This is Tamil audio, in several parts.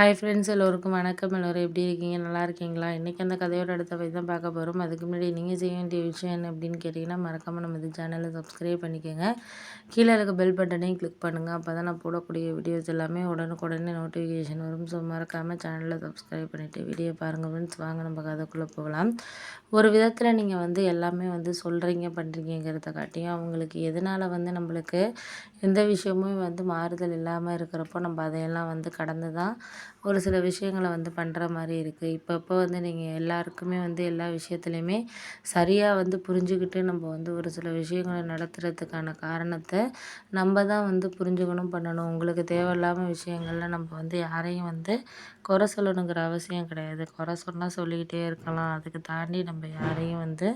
ஹாய் ஃப்ரெண்ட்ஸ் எல்லோருக்கும் வணக்கம். எல்லோரும் எப்படி இருக்கீங்க? நல்லா இருக்கீங்களா? இன்றைக்கி அந்த கதையோட அடுத்த போய் தான் பார்க்க போகிறோம் அதுக்கு முன்னாடி நீங்கள் செய்ய வேண்டிய விஷயம் என்ன அப்படின்னு கேட்டிங்கன்னா மறக்காமல் நம்ம இந்த சேனலை சப்ஸ்கிரைப் பண்ணிக்கோங்க. கீழே இருக்க பெல் பட்டனையும் கிளிக் பண்ணுங்கள் அப்போ தான் நான் போடக்கூடிய வீடியோஸ் எல்லாமே உடனுக்குடனே நோட்டிஃபிகேஷன் வரும். ஸோ மறக்காமல் சேனலை சப்ஸ்கிரைப் பண்ணிவிட்டு வீடியோ பாருங்கள் ஃப்ரெண்ட்ஸ் வாங்க நம்ம கதைக்குள்ளே போகலாம். ஒரு விதத்தில் நீங்கள் வந்து எல்லாமே வந்து சொல்கிறீங்க பண்ணுறீங்கிறத காட்டியும் அவங்களுக்கு எதனால் வந்து நம்மளுக்கு எந்த விஷயமும் வந்து மாறுதல் இல்லாமல் இருக்கிறப்போ நம்ம அதையெல்லாம் வந்து கடந்து தான் ஒரு சில விஷயங்களை வந்து பண்ணுற மாதிரி இருக்குது இப்பப்போ வந்து நீங்கள் எல்லாருக்குமே வந்து எல்லா விஷயத்துலையுமே சரியாக வந்து புரிஞ்சுக்கிட்டு நம்ம வந்து ஒரு சில விஷயங்களை நடத்துகிறதுக்கான காரணத்தை நம்ம தான் வந்து புரிஞ்சுக்கணும் பண்ணணும். உங்களுக்கு தேவையில்லாமல் விஷயங்களில் நம்ம வந்து யாரையும் வந்து குறை சொல்லணுங்கிற அவசியம் கிடையாது. குறை சொன்னால் சொல்லிக்கிட்டே இருக்கலாம். அதுக்கு தாண்டி நம்ம யாரையும் வந்து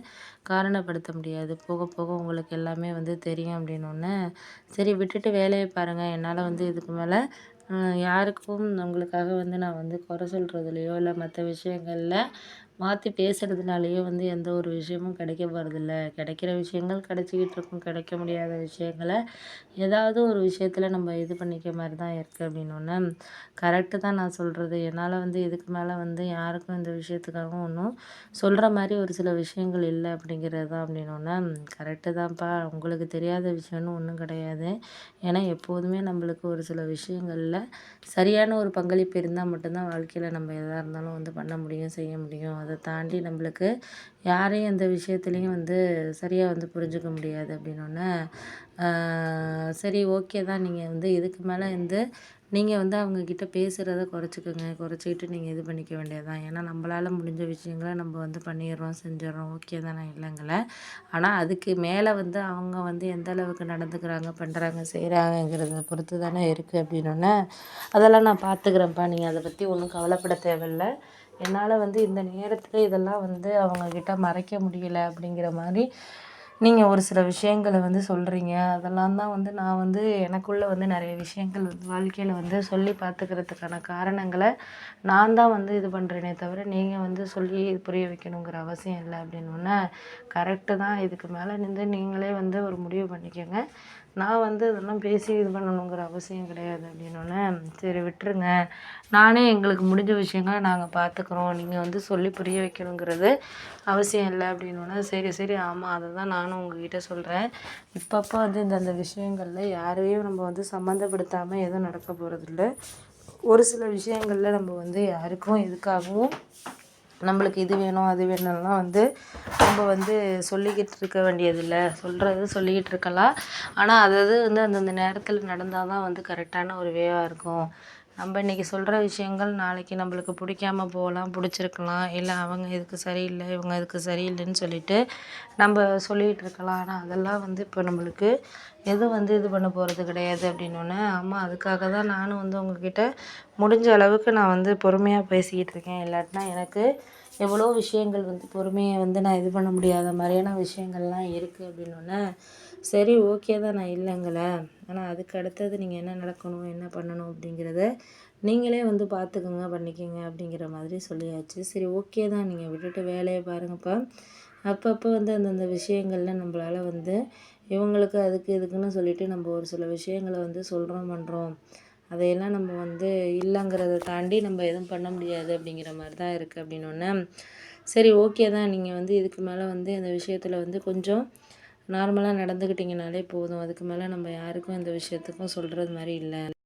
காரணப்படுத்த முடியாது. போக போக உங்களுக்கு எல்லாமே வந்து தெரியும் அப்படின்னு ஒன்று சரி விட்டுட்டு வேலையை பாருங்கள் என்னால் வந்து இதுக்கு மேலே யாருக்கும் உங்களுக்காக வந்து நான் வந்து குறை சொல்கிறதுலையோ இல்லை மற்ற விஷயங்களில் மாற்றி பேசுகிறதுனாலையோ வந்து எந்த ஒரு விஷயமும் கிடைக்க போகிறதில்ல கிடைக்கிற விஷயங்கள் கிடச்சிக்கிட்டு இருக்கும். கிடைக்க முடியாத விஷயங்களை ஏதாவது ஒரு விஷயத்தில் நம்ம இது பண்ணிக்க மாதிரி தான் இருக்குது அப்படின்னோடனே கரெக்டு தான் நான் சொல்கிறது என்னால் வந்து இதுக்கு மேலே வந்து யாருக்கும் இந்த விஷயத்துக்காகவும் ஒன்றும் சொல்கிற மாதிரி ஒரு சில விஷயங்கள் இல்லை அப்படிங்கிறது தான் அப்படின்னோடனே கரெக்டு தான்ப்பா. உங்களுக்கு தெரியாத விஷயம்னு ஒன்றும் கிடையாது. ஏன்னா எப்போதுமே நம்மளுக்கு ஒரு சில விஷயங்களில் சரியான ஒரு பங்களிப்பு இருந்தால் மட்டும்தான் வாழ்க்கையில் நம்ம எதாக இருந்தாலும் வந்து பண்ண முடியும் செய்ய முடியும். அதை தாண்டி நம்மளுக்கு யாரையும் எந்த விஷயத்துலையும் வந்து சரியாக வந்து புரிஞ்சுக்க முடியாது அப்படின்னோடனே சரி ஓகே தான். நீங்கள் வந்து இதுக்கு மேலே வந்து நீங்கள் வந்து அவங்கக்கிட்ட பேசுகிறத குறைச்சிக்கோங்க. குறைச்சிக்கிட்டு நீங்கள் இது பண்ணிக்க வேண்டியது தான் ஏன்னா நம்மளால் முடிஞ்ச விஷயங்களை நம்ம வந்து பண்ணிடுறோம் செஞ்சிடறோம். ஓகே தான் நான் இல்லைங்கள? ஆனால் அதுக்கு மேலே வந்து அவங்க வந்து எந்த அளவுக்கு நடந்துக்கிறாங்க பண்ணுறாங்க செய்கிறாங்கங்கிறத பொறுத்து தானே இருக்குது அப்படின்னோடனே அதெல்லாம் நான் பார்த்துக்கிறேன்ப்பா நீங்கள் அதை பற்றி ஒன்றும் கவலைப்பட தேவையில்ல. என்னால் வந்து இந்த நேரத்தில் இதெல்லாம் வந்து அவங்கக்கிட்ட மறைக்க முடியல அப்படிங்கிற மாதிரி நீங்கள் ஒரு சில விஷயங்களை வந்து சொல்கிறீங்க அதெல்லாம் தான் வந்து நான் வந்து எனக்குள்ளே வந்து நிறைய விஷயங்கள் வந்து வாழ்க்கையில் வந்து சொல்லி பார்த்துக்கிறதுக்கான காரணங்களை நான் தான் வந்து இது பண்ணுறேனே தவிர நீங்கள் வந்து சொல்லி புரிய வைக்கணுங்கிற அவசியம் இல்லை அப்படின்னோடனே கரெக்டு தான். இதுக்கு மேலே நின்று நீங்களே வந்து ஒரு முடிவு பண்ணிக்கோங்க. நான் வந்து இதெல்லாம் பேசி இது பண்ணணுங்கிற அவசியம் கிடையாது அப்படின்னோடனே சரி விட்டுருங்க. நானே எங்களுக்கு முடிஞ்ச விஷயங்களை நாங்கள் பார்த்துக்குறோம். நீங்கள் வந்து சொல்லி புரிய வைக்கணுங்கிறது அவசியம் இல்லை அப்படின்னோடனே சரி சரி ஆமாம் அதை தான் நானும் நான் உங்ககிட்ட சொல்கிறேன் இப்பப்போ வந்து இந்தந்த விஷயங்களில் யாரையும் நம்ம வந்து சம்மந்தப்படுத்தாமல் எதுவும் நடக்க போகிறதில்ல ஒரு சில விஷயங்களில் நம்ம வந்து யாருக்கும் எதுக்காகவும் நம்மளுக்கு இது வேணும் அது வேணும்லாம் வந்து நம்ம வந்து சொல்லிக்கிட்டு இருக்க வேண்டியதில்லை. சொல்கிறது சொல்லிக்கிட்டு இருக்கலாம். ஆனால் அது அது வந்து அந்தந்த நேரத்தில் நடந்தால் தான் வந்து கரெக்டான ஒரு வேவாக இருக்கும். நம்ம இன்றைக்கி சொல்கிற விஷயங்கள் நாளைக்கு நம்மளுக்கு பிடிக்காம போகலாம் பிடிச்சிருக்கலாம். இல்லை அவங்க இதுக்கு சரியில்லை இவங்க இதுக்கு சரியில்லைன்னு சொல்லிட்டு நம்ம சொல்லிகிட்டு இருக்கலாம். ஆனால் அதெல்லாம் வந்து இப்போ நம்மளுக்கு எதுவும் வந்து இது பண்ண போகிறது கிடையாது அப்படின்னோடனே ஆமாம் அதுக்காக தான் நானும் வந்து உங்ககிட்ட முடிஞ்ச அளவுக்கு நான் வந்து பொறுமையாக பேசிக்கிட்டு இருக்கேன். இல்லாட்டினா எனக்கு எவ்வளோ விஷயங்கள் வந்து பொறுமையை வந்து நான் இது பண்ண முடியாத மாதிரியான விஷயங்கள்லாம் இருக்குது அப்படின்னோடனே சரி ஓகே தான் நான் இல்லைங்களே. ஆனால் அதுக்கு அடுத்தது நீங்கள் என்ன நடக்கணும் என்ன பண்ணணும் அப்படிங்கிறத நீங்களே வந்து பார்த்துக்கோங்க பண்ணிக்கோங்க அப்படிங்கிற மாதிரி சொல்லியாச்சு. சரி ஓகே தான் நீங்கள் விட்டுட்டு வேலையை பாருங்கப்பா. அப்பப்போ வந்து அந்தந்த விஷயங்களில் நம்மளால் வந்து இவங்களுக்கு அதுக்கு இதுக்குன்னு சொல்லிவிட்டு நம்ம ஒரு சில விஷயங்களை வந்து சொல்கிறோம் பண்ணுறோம் அதையெல்லாம் நம்ம வந்து இல்லைங்கிறத தாண்டி நம்ம எதுவும் பண்ண முடியாது அப்படிங்கிற மாதிரி தான் இருக்குது அப்படின்னோடனே சரி ஓகே தான். நீங்கள் வந்து இதுக்கு மேலே வந்து இந்த விஷயத்தில் வந்து கொஞ்சம் நார்மலாக நடந்துக்கிட்டிங்கனாலே போதும். அதுக்கு மேலே நம்ம யாருக்கும் இந்த விஷயத்துக்கும் சொல்கிறது மாதிரி இல்லை.